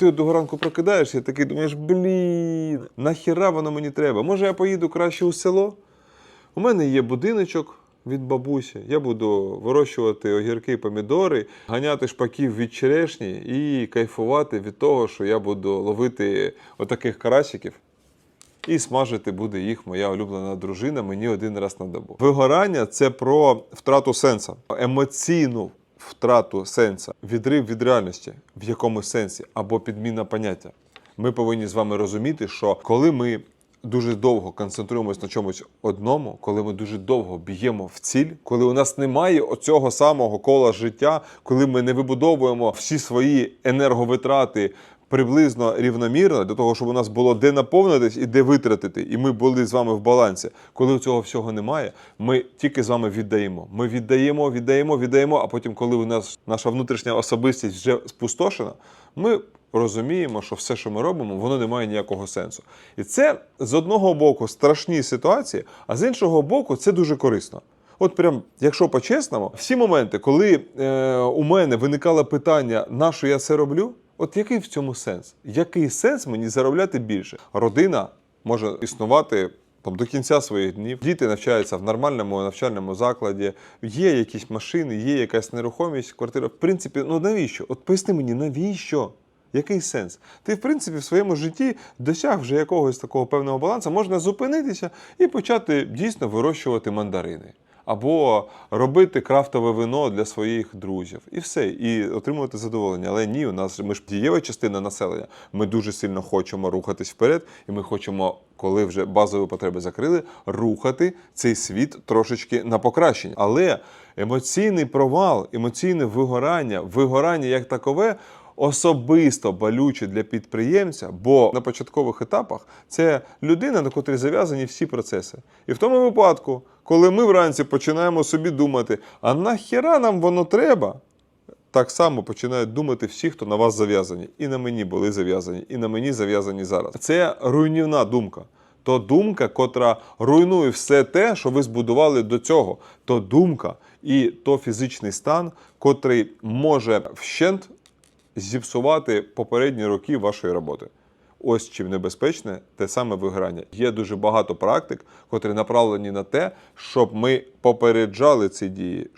ти одного ранку прокидаєшся такий думаєш, блін, нахіра воно мені треба? Може, я поїду краще у село? У мене є будиночок від бабусі. Я буду вирощувати огірки, помідори, ганяти шпаків від черешні і кайфувати від того, що я буду ловити отаких карасиків. І смажити буде їх моя улюблена дружина мені один раз на добу. Вигорання це про втрату сенса, емоційну втрату сенса, відрив від реальності в якомусь сенсі або підміна поняття. Ми повинні з вами розуміти, що коли ми дуже довго концентруємось на чомусь одному, коли ми дуже довго б'ємо в ціль, коли у нас немає оцього самого кола життя, коли ми не вибудовуємо всі свої енерговитрати приблизно рівномірно для того, щоб у нас було де наповнитись і де витратити, і ми були з вами в балансі. Коли цього всього немає, ми тільки з вами віддаємо. Ми віддаємо, віддаємо, віддаємо. А потім, коли у нас наша внутрішня особистість вже спустошена, ми розуміємо, що все, що ми робимо, воно не має ніякого сенсу. І це з одного боку страшні ситуації, а з іншого боку, це дуже корисно. От прям, якщо по-чесному, всі моменти, коли е, у мене виникало питання, на що я це роблю, от який в цьому сенс? Який сенс мені заробляти більше? Родина може існувати там, до кінця своїх днів. Діти навчаються в нормальному навчальному закладі, є якісь машини, є якась нерухомість, квартира. В принципі, ну навіщо? От поясни мені, навіщо? Який сенс? Ти, в принципі, в своєму житті досяг вже якогось такого певного балансу, можна зупинитися і почати дійсно вирощувати мандарини. Або робити крафтове вино для своїх друзів. І все, і отримувати задоволення. Але ні, у нас ми ж дієва частина населення. Ми дуже сильно хочемо рухатись вперед, і ми хочемо, коли вже базові потреби закрили, рухати цей світ трошечки на покращення. Але емоційний провал, емоційне вигорання, вигорання як такове особисто болюче для підприємця, бо на початкових етапах це людина, на котрій зав'язані всі процеси. І в тому випадку, коли ми вранці починаємо собі думати, а нахіра нам воно треба? Так само починають думати всі, хто на вас зав'язані. І на мені були зав'язані, і на мені зав'язані зараз. Це руйнівна думка. То думка, котра руйнує все те, що ви збудували до цього. То думка і то фізичний стан, котрий може вщент зіпсувати попередні роки вашої роботи. Ось чим небезпечне те саме виграння. Є дуже багато практик, котрі направлені на те, щоб ми попереджали ці дії,